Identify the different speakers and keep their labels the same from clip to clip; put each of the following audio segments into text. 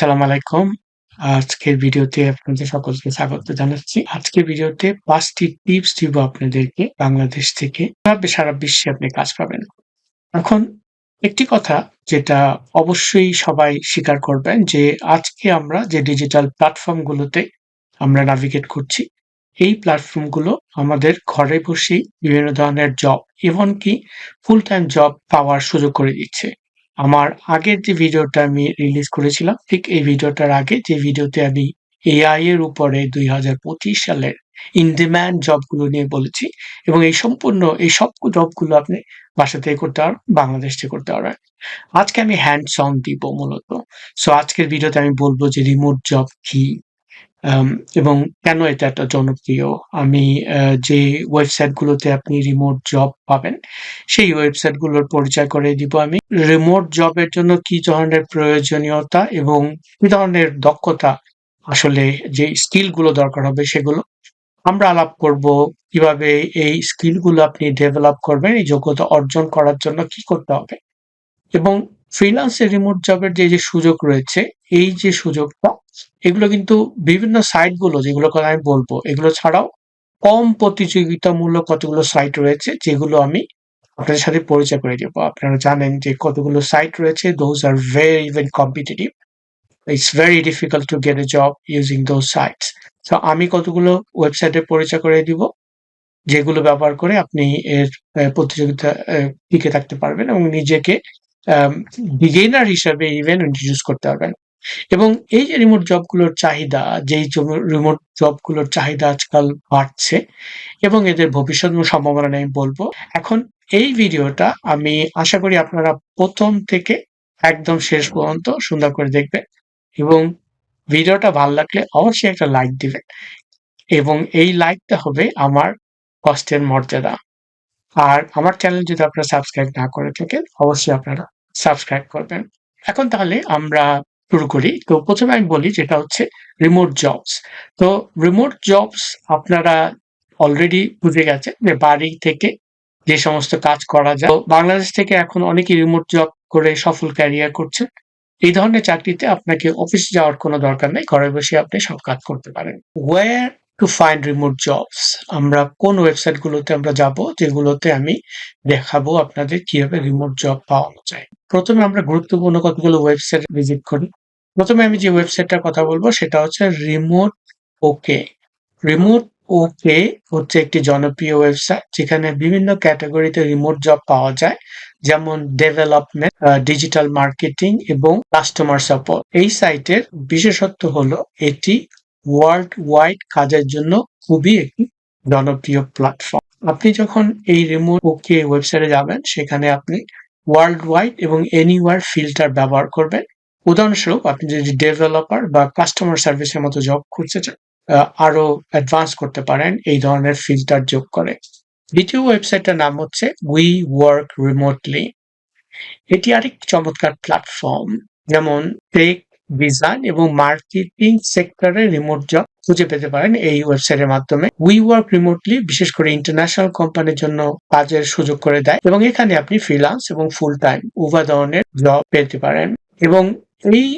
Speaker 1: আসসালামু আলাইকুম। আজকের ভিডিওতে আপনাদের সকলকে স্বাগত জানাচ্ছি। আজকের ভিডিওতে ৫ টি টিপস দিব আপনাদেরকে বাংলাদেশ থেকে কীভাবে সারা বিশ্বে আপনি কাজ পাবেন। এখন একটি কথা যেটা অবশ্যই সবাই স্বীকার করবেন যে আজকে আমরা যে ডিজিটাল প্ল্যাটফর্ম গুলোতে আমরা নাভিগেট করছি, এই প্ল্যাটফর্মগুলো আমাদের ঘরে বসেই বিভিন্ন ধরনের জব এমনকি ফুল টাইম জব পাওয়ার সুযোগ করে দিচ্ছে। আমার আগের যে ভিডিওটা আমি রিলিজ করেছিলাম, ঠিক এই ভিডিওটার আগে যে ভিডিওতে আমি এআই এর উপরে ২০২৫ সালের ইন ডিমান্ড জবগুলো নিয়ে বলেছি এবং এই সম্পূর্ণ এই সব জবগুলো আপনি বাসা থেকে করতে পারবেন, বাংলাদেশ থেকে করতে পারবেন। আজকে আমি হ্যান্ডস অন দিব মূলত। সো আজকের ভিডিওতে আমি বলব যে রিমোট জব কি? এবং কেন এটা একটা জনপ্রিয়? আমি যে ওয়েবসাইট গুলোতে আপনি রিমোট জব পাবেন, সেই ওয়েবসাইটগুলোর পরিচয় করে দিব আমি। রিমোট জবের জন্য কি ধরনের প্রয়োজনীয়তা এবং কি ধরনের দক্ষতা আসলে যে স্কিলগুলো দরকার হবে সেগুলো আমরা আলাপ করব। কীভাবে এই স্কিলগুলো আপনি ডেভেলপ করবেন, এই যোগ্যতা অর্জন করার জন্য কি করতে হবে? এবং ফ্রিল্যান্স এ রিমোট জবের যে, যে সুযোগ রয়েছে, এই যে সুযোগটা এগুলো কিন্তু বিভিন্ন সাইটগুলো যেগুলোর কথা আমি বলব এগুলো ছাড়াও কম প্রতিযোগিতামূলক কতগুলো সাইট রয়েছে যেগুলো আমি আপনাদের সাথে পরিচয় করে দেবো আপনারা জানেন যে কতগুলো সাইট রয়েছে those are very, very competitive. It's very difficult to get a job using those sites. So আমি কতগুলো ওয়েবসাইটের পরিচয় করিয়ে দিব, যেগুলো ব্যবহার করে আপনি এর প্রতিযোগিতা টিকে থাকতে পারবেন এবং নিজেকে বিগিনার হিসাবে ইভেন ইন্ট্রোডিউস করতে পারবেন। এবং এই যে রিমোট জবগুলোর চাহিদা, যেই রিমোট জবগুলোর চাহিদা আজকাল বাড়ছে এবং এদের ভবিষ্যৎ সম্ভাবনা নিয়ে আমি বলব। এখন এই ভিডিওটা আমি আশা করি আপনারা প্রথম থেকে একদম শেষ পর্যন্ত সুন্দর করে দেখবেন এবং ভিডিওটা ভালো লাগলে অবশ্যই একটা লাইক দিবেন এবং এই লাইকটা হবে আমার কষ্টের মর্যাদা। আর আমার চ্যানেল যদি আপনারা সাবস্ক্রাইব না করে থাকেন, অবশ্যই আপনারা সাবস্ক্রাইব করবেন। এখন তাহলে আমরা শুরু করি। তো প্রথমে আমি বলি যেটা হচ্ছে রিমোট জবস। তো রিমোট জবস আপনারা অলরেডি বুঝে গেছেন যে বাড়ি থেকে যে সমস্ত কাজ করা যায়। বাংলাদেশ থেকে এখন অনেকে রিমোট জব করে সফল ক্যারিয়ার করছে। এই ধরনের চাকরিতে আপনাকে অফিস যাওয়ার কোনো দরকার নেই। ঘরে বসে আপনি সব কাজ করতে পারেন। Where to find remote jobs আমরা কোন ওয়েবসাইট গুলোতে আমরা যাব, যেগুলোতে আমি দেখাবো আপনাদের কীভাবে রিমোট জব পাওয়া যায়। প্রথমে আমরা গুরুত্বপূর্ণ কতগুলো ওয়েবসাইট ভিজিট করি। ১ম এ আমি যে ওয়েবসাইটটার কথা বলব সেটা হচ্ছে রিমোট ওকে। রিমোট ওকে হচ্ছে একটি জনপ্রিয় ওয়েবসাইট যেখানে বিভিন্ন ক্যাটেগরিতে রিমোট জব পাওয়া যায়। যেমন ডেভেলপমেন্ট, ডিজিটাল মার্কেটিং এবং কাস্টমার সাপোর্ট। এই সাইটের বিশেষত্ব হলো এটি ওয়ার্ল্ড ওয়াইড কাজের জন্য খুবই একটি জনপ্রিয় প্ল্যাটফর্ম। আপনি যখন এই রিমোট ওকে ওয়েবসাইটে যাবেন, সেখানে আপনি ওয়ার্ল্ড ওয়াইড এবং এনিওয়ার ফিল্টার ব্যবহার করবেন। উদাহরণস্বরূপ আপনি যদি ডেভেলপার বা কাস্টমার সার্ভিসের মতো জব খুঁজতে চান, আরও অ্যাডভান্স করতে পারেন এই ধরনের ফিল্টার যোগ করে। দ্বিতীয় ওয়েবসাইটটার নাম হচ্ছে উই ওয়ার্ক রিমোটলি। এটি আরেকটি চমৎকার প্ল্যাটফর্ম। যেমন টেক, ডিজাইন এবং মার্কেটিং সেক্টরে রিমোট জব খুঁজে পেতে পারেন এই ওয়েবসাইটের মাধ্যমে। উই ওয়ার্ক রিমোটলি বিশেষ করে ইন্টারন্যাশনাল কোম্পানির জন্য কাজের সুযোগ করে দেয় এবং এখানে আপনি ফ্রিল্যান্স এবং ফুল টাইম উভয় ধরনের জব পেতে পারেন এবং এই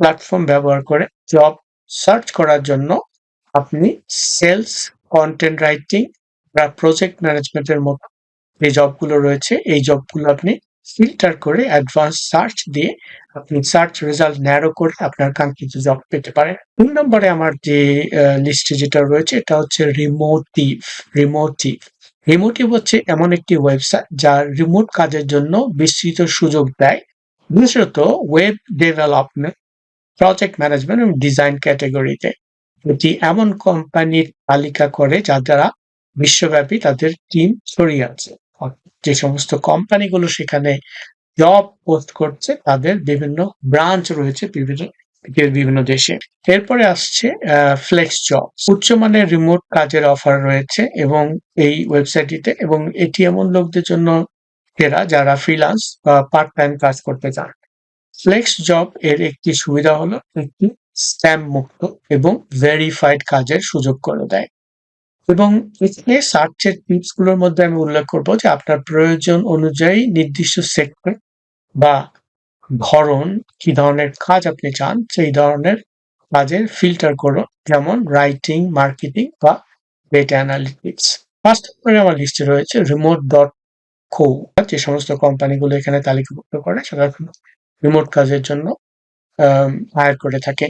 Speaker 1: প্ল্যাটফর্ম ব্যবহার করে জব সার্চ করার জন্য আপনি সেলস, কন্টেন্ট রাইটিং বা প্রজেক্ট ম্যানেজমেন্টের মতো যে জবগুলো রয়েছে, এই জবগুলো আপনি ফিল্টার করে অ্যাডভান্স সার্চ দিয়ে আপনি সার্চ রেজাল্ট ন্যারো করে আপনার কাঙ্ক্ষিত জব পেতে পারেন। ৩ নম্বরে আমার যে লিস্টে যেটা রয়েছে এটা হচ্ছে রিমোটিভ, রিমোটিভ। রিমোটিভ হচ্ছে এমন একটি ওয়েবসাইট যা রিমোট কাজের জন্য বিস্তৃত সুযোগ দেয়। বিশেষত ওয়েব ডেভেলপমেন্ট, প্রজেক্ট ম্যানেজমেন্ট এবং ডিজাইন ক্যাটেগরিতে। এটি এমন কোম্পানির তালিকা করে যার দ্বারা বিশ্বব্যাপী তাদের টিম ছড়িয়ে আছে। যে সমস্ত কোম্পানিগুলো সেখানে জব পোস্ট করছে তাদের বিভিন্ন ব্রাঞ্চ রয়েছে বিভিন্ন বিভিন্ন দেশে। এরপরে আসছে ফ্লেক্স জবস। উচ্চমানের রিমোট কাজের অফার রয়েছে এবং এই ওয়েবসাইটটিতে এবং এটি এমন লোকদের জন্য সেরা যারা ফ্রিল্যান্স বা পার্ট টাইম কাজ করতে চান। ফ্লেক্স জব এর একটি সুবিধা হলো একটি স্ট্যাম্প মুক্ত এবং ভেরিফাইড কাজের সুযোগ করে দেয়। এবং এখানে সার্চের টিপসগুলোর মধ্যে আমি উল্লেখ করব যে আপনার প্রয়োজন অনুযায়ী নির্দিষ্ট সেক্টর বা ধরন, কি ধরনের কাজ আপনি চান সেই ধরনের কাজের ফিল্টার করুন। যেমন রাইটিং, মার্কেটিং বা ডেটা অ্যানালিটিক্স। ফার্স্ট আমার লিস্টে রয়েছে রিমোট ডট যে সমস্ত কোম্পানিগুলো এখানে তালিকাভুক্ত করে সেটা রিমোট কাজের জন্য হায়ার করে থাকে।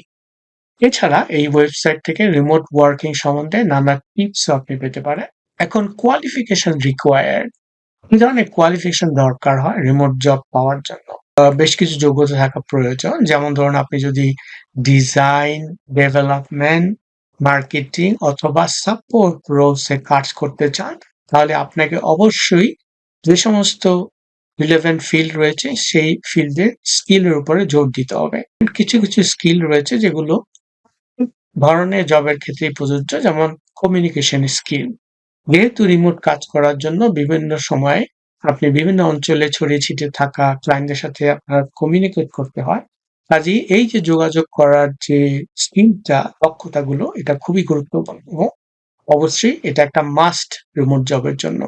Speaker 1: এছাড়া এই ওয়েবসাইট থেকে রিমোট ওয়ার্কিং সম্বন্ধে নানা টিপস আপনি পেতে পারেন। এখন কোয়ালিফিকেশন রিকোয়ার্ড কি ধরনের কোয়ালিফিকেশন দরকার হয় রিমোট জব পাওয়ার জন্য বেশ কিছু যোগ্যতা থাকা প্রয়োজন যেমন ধরুন, আপনি যদি ডিজাইন ডেভেলপমেন্ট মার্কেটিং অথবা সাপোর্ট রোলসে কাজ করতে চান, তাহলে আপনাকে অবশ্যই যে সমস্ত রিলেভেন্ট ফিল্ড রয়েছে, সেই ফিল্ডের স্কিলের উপরে জোর দিতে হবে। কিছু কিছু স্কিল রয়েছে যেগুলো ধরনের জবের ক্ষেত্রে প্রযোজ্য, যেমন কমিউনিকেশন স্কিল যেহেতু রিমোট কাজ করার জন্য বিভিন্ন সময়ে আপনি বিভিন্ন অঞ্চলে ছড়িয়ে ছিটিয়ে থাকা ক্লায়েন্টদের সাথে আপনার কমিউনিকেট করতে হয়, কাজেই এই যে যোগাযোগ করার যে স্কিলটা দক্ষতাগুলো, এটা খুবই গুরুত্বপূর্ণ এবং অবশ্যই এটা একটা মাস্ট রিমোট জবের জন্য।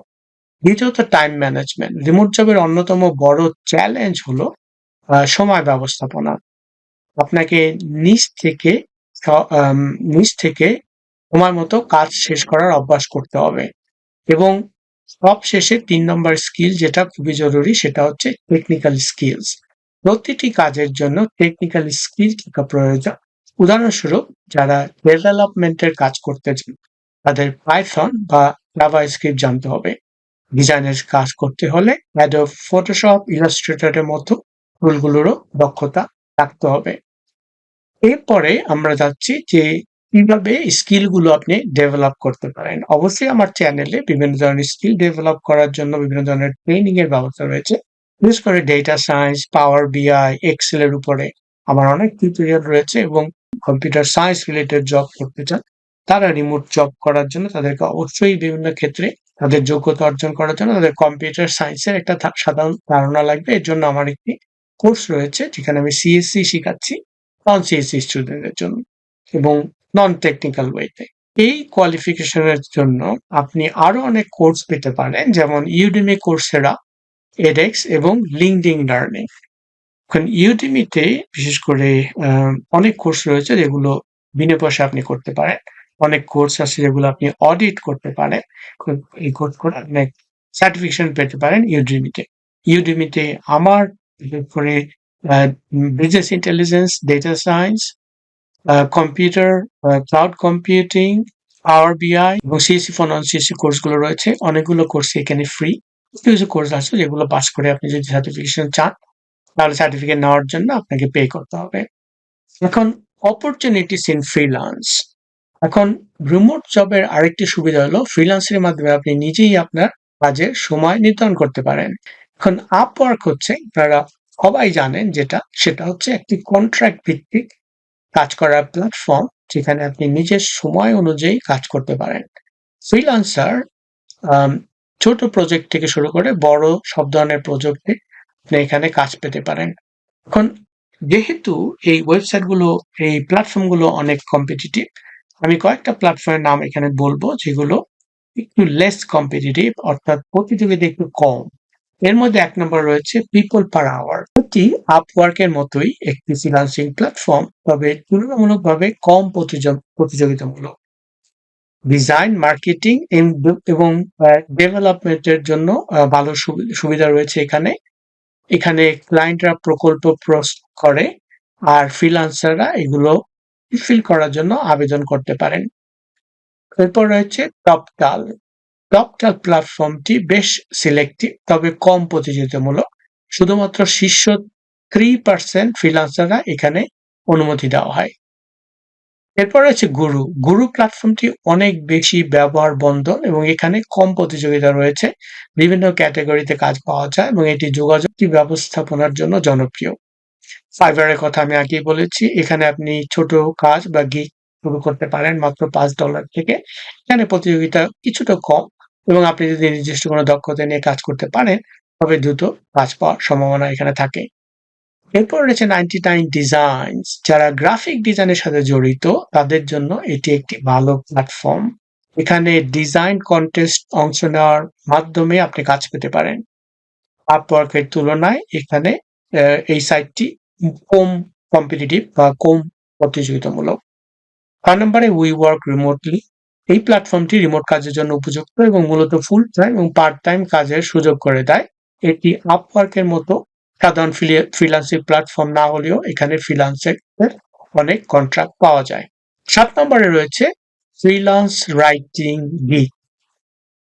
Speaker 1: দ্বিতীয়ত টাইম ম্যানেজমেন্ট রিমোট জবের অন্যতম বড় চ্যালেঞ্জ হলো সময় ব্যবস্থাপনা। আপনাকে নিজ থেকে নিজ থেকে সময় মতো কাজ শেষ করার অভ্যাস করতে হবে। এবং সব শেষে তিন নম্বর স্কিল যেটা খুবই জরুরি সেটা হচ্ছে টেকনিক্যাল স্কিলস প্রতিটি কাজের জন্য টেকনিক্যাল স্কিল থাকা প্রয়োজন। উদাহরণস্বরূপ, যারা ডেভেলপমেন্টের কাজ করতে চান, তাদের পাইথন বা জাভা স্ক্রিপ্ট জানতে হবে। ডিজাইনের কাজ করতে হলে অ্যাডব ফটোশপ ইলাস্ট্রেটরের মতো টুলগুলোরও দক্ষতা রাখতে হবে। এরপরে আমরা যাচ্ছি যে কীভাবে স্কিলগুলো আপনি ডেভেলপ করতে পারেন। অবশ্যই আমার চ্যানেলে বিভিন্ন ধরনের স্কিল ডেভেলপ করার জন্য বিভিন্ন ধরনের ট্রেনিং এর ব্যবস্থা রয়েছে। বিশেষ করে ডেটা সায়েন্স পাওয়ার বিআই এক্সেল এর উপরে আমার অনেক টিউটোরিয়াল রয়েছে এবং কম্পিউটার সায়েন্স রিলেটেড জব করতে চান, তারা রিমোট জব করার জন্য তাদেরকে অবশ্যই বিভিন্ন ক্ষেত্রে তাদের যোগ্যতা অর্জন করার জন্য তাদের কম্পিউটার সায়েন্সের একটা সাধারণ ধারণা লাগবে। এর জন্য আমার একটি কোর্স রয়েছে, যেখানে আমি সিএসসি শেখাচ্ছি নন সিএসসি স্টুডেন্টের জন্য এবং নন টেকনিক্যাল ওয়েতে এই কোয়ালিফিকেশনের জন্য আপনি আরও অনেক কোর্স পেতে পারেন, যেমন ইউডিমি কোর্সেরা এডেক্স এবং লিঙ্কডিং লার্নিং এখন ইউডিমিতে বিশেষ করে অনেক কোর্স রয়েছে যেগুলো বিনা পয়সা আপনি করতে পারেন। অনেক কোর্স আছে যেগুলো আপনি অডিট করতে পারেন। এই কোর্স করে আপনি সার্টিফিকেশন পেতে পারেন ইউডিমিতে ইউডিমিতে আমার করে business intelligence data science computer cloud computing power BI এবং সিএসসি ফর নন সিএসসি কোর্সগুলো রয়েছে। অনেকগুলো কোর্স এখানে ফ্রি কিছু কোর্স আছে যেগুলো পাস করে আপনি যদি সার্টিফিকেশন চান, তাহলে সার্টিফিকেট নেওয়ার জন্য আপনাকে পে করতে হবে। এখন অপরচুনিটিস ইন ফ্রিলান্স এখন রিমোট জবের আরেকটি সুবিধা হলো ফ্রিলান্সের মাধ্যমে আপনি নিজেই আপনার কাজের সময় নির্ধারণ করতে পারেন। এখন আপওয়ার্ক হচ্ছে, আপনারা সবাই জানেন যেটা, সেটা হচ্ছে একটি কন্ট্রাক্ট ভিত্তিক কাজ করার প্ল্যাটফর্ম যেখানে আপনি নিজের সময় অনুযায়ী কাজ করতে পারেন। ফ্রিলান্সার ছোট প্রজেক্ট থেকে শুরু করে বড় সব ধরনের প্রজেক্টে আপনি এখানে কাজ পেতে পারেন। এখন যেহেতু এই ওয়েবসাইটগুলো এই প্ল্যাটফর্মগুলো অনেক কম্পিটিটিভ আমি কয়েকটা প্ল্যাটফর্মের নাম এখানে বলব, যেগুলো একটু লেস কম্পিটিটিভ অর্থাৎ প্রতিযোগিতা একটু কম। এর মধ্যে এক নম্বর রয়েছে পিপল পার আওয়ার এটি আপওয়ার্কের মতোই একটি ফ্রিলান্সিং প্ল্যাটফর্ম তবে তুলনামূলকভাবে কম প্রতিযোগিতামূলক। ডিজাইন মার্কেটিং এবং ডেভেলপমেন্টের জন্য ভালো সুবিধা রয়েছে এখানে। এখানে ক্লায়েন্টরা প্রকল্প প্রস্তুত করে, আর ফ্রিলান্সাররা এগুলো ফিল করার জন্য আবেদন করতে পারেন। এরপর রয়েছে টপটাল টপটাল প্ল্যাটফর্মটি বেশ সিলেক্টিভ তবে কম প্রতিযোগিতামূলক। শুধুমাত্র শীর্ষ থ্রি পার্সেন্ট ফ্রিলান্সাররা এখানে অনুমতি দেওয়া হয়। এরপর রয়েছে গুরু গুরু প্ল্যাটফর্মটি অনেক বেশি ব্যবহার বন্ধন এবং এখানে কম প্রতিযোগিতা রয়েছে। বিভিন্ন ক্যাটাগরিতে কাজ পাওয়া যায় এবং এটি যোগাযোগটি ব্যবস্থাপনার জন্য জনপ্রিয়। ফাইবারের কথা আমি আগেই বলেছি, এখানে আপনি ছোট কাজ বা গিগ শুরু করতে পারেন মাত্র পাঁচ ডলার থেকে। এখানে প্রতিযোগিতা কিছুটা কম এবং আপনি যদি নির্দিষ্ট কোনো দক্ষতা নিয়ে কাজ করতে পারেন, তবে দ্রুত কাজ পাওয়ার সম্ভাবনা এখানে থাকে। এরপর রয়েছে নাইনটি নাইন ডিজাইন যারা গ্রাফিক ডিজাইনের সাথে জড়িত, তাদের জন্য এটি একটি ভালো প্ল্যাটফর্ম এখানে ডিজাইন কন্টেস্ট অংশ নেওয়ার মাধ্যমে আপনি কাজ পেতে পারেন। আপওয়ার্কের তুলনায় এখানে এই সাইটটি কম কম্পিটিটিভ বা কম প্রতিযোগিতামূলক। ছয় নম্বরে উই ওয়ার্ক রিমোটলি এই প্ল্যাটফর্মটি রিমোট কাজের জন্য উপযুক্ত এবং মূলত ফুল টাইম এবং পার্ট টাইম কাজের সুযোগ করে দেয়। এটি আপওয়ার্কের মতো। সাধারণ ফ্রিলান্সিং প্ল্যাটফর্ম না হলেও এখানে ফ্রিলান্সের অনেক কন্ট্রাক্ট পাওয়া যায়। সাত নম্বরে রয়েছে ফ্রিলান্স রাইটিং গিগ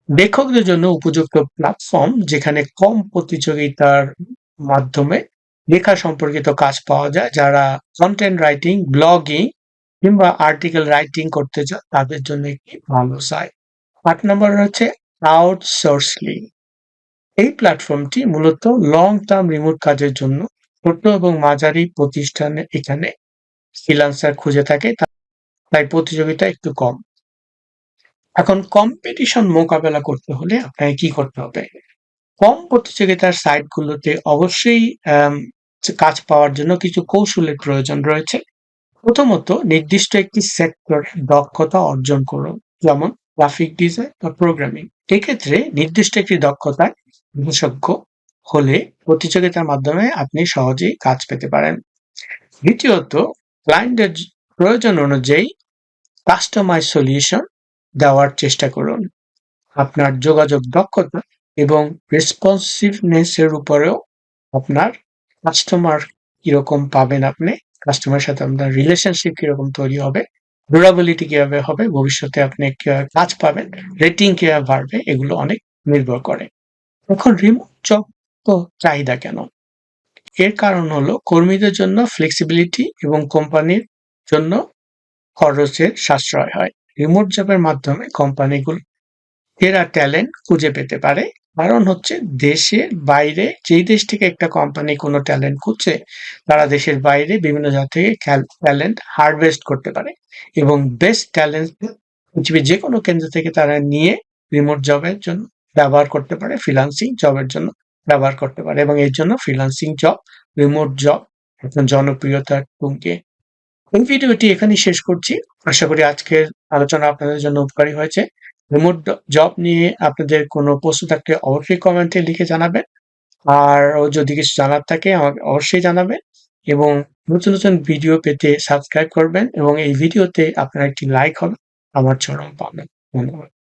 Speaker 1: লেখকদের জন্য উপযুক্ত প্ল্যাটফর্ম যেখানে কম প্রতিযোগিতার মাধ্যমে লেখা সম্পর্কিত কাজ পাওয়া যায় যারা কন্টেন্ট রাইটিং ব্লগিং কিংবা আর্টিকেল রাইটিং করতে চান তাদের জন্য একটি ভালো সাইট আট নম্বর হচ্ছে রয়েছে আউটসোর্সলিং এই প্ল্যাটফর্মটি মূলত লং টার্ম রিমোট কাজের জন্য ছোট এবং মাঝারি প্রতিষ্ঠানে এখানে ফ্রিল্যান্সার খুঁজে থাকে তাই প্রতিযোগিতা একটু কম। এখন কম্পিটিশন মোকাবেলা করতে হলে আপনাকে কি করতে হবে? কম প্রতিযোগিতার সাইটগুলোতে অবশ্যই কাজ পাওয়ার জন্য কিছু কৌশলের প্রয়োজন রয়েছে। প্রথমত, নির্দিষ্ট একটি সেক্টর দক্ষতা অর্জন করুন, যেমন গ্রাফিক ডিজাইন বা প্রোগ্রামিং এক্ষেত্রে নির্দিষ্ট একটি দক্ষতায় বিশেষজ্ঞ হলে প্রতিযোগিতার মাধ্যমে আপনি সহজেই কাজ পেতে পারেন। দ্বিতীয়ত ক্লায়েন্টের প্রয়োজন অনুযায়ী কাস্টমাইজ সলিউশন দেওয়ার চেষ্টা করুন। আপনার যোগাযোগ দক্ষতা এবং রেসপন্সিভনেস এর উপরেও আপনার কাস্টমার কীরকম পাবেন আপনি কাস্টমার সাথে আপনার রিলেশনশিপ কীরকম তৈরি হবে ডিউরাবিলিটি কীভাবে হবে, ভবিষ্যতে আপনি কাজ পাবেন রেটিং কীভাবে বাড়বে, এগুলো অনেক নির্ভর করে। এখন রিমোট জব তো চাহিদা কেন? এর কারণ হলো কর্মীদের জন্য ফ্লেক্সিবিলিটি এবং কোম্পানির জন্য খরচের সাশ্রয় হয়। রিমোট জবের মাধ্যমে কোম্পানিগুলো এরা ট্যালেন্ট খুঁজে পেতে পারে কারণ হচ্ছে দেশের বাইরে, যেই দেশ থেকে একটা কোম্পানি কোনো ট্যালেন্ট খুঁজছে, তারা দেশের বাইরে বিভিন্ন জায়গা থেকে ট্যালেন্ট হারভেস্ট করতে পারে এবং বেস্ট ট্যালেন্ট পৃথিবীর যে কোনো কেন্দ্র থেকে তারা নিয়ে রিমোট জবের জন্য ব্যবহার করতে পারে ফ্রিলান্সিং জবের জন্য ব্যবহার করতে পারে এবং এর জন্য ফ্রিলান্সিং জব রিমোট জব এখন জনপ্রিয়তার টুঙ্কে। এই ভিডিওটি এখানেই শেষ করছি। আশা করি আজকের আলোচনা আপনাদের জন্য উপকারী হয়েছে। রিমোট জব নিয়ে আপনাদের কোনো প্রশ্ন থাকলে অবশ্যই কমেন্টে লিখে জানাবেন। আর যদি কিছু জানার থাকে আমাকে অবশ্যই জানাবেন এবং নতুন নতুন ভিডিও পেতে সাবস্ক্রাইব করবেন এবং এই ভিডিওতে আপনার একটি লাইক হবে, আমার চরম পাবেন ধন্যবাদ।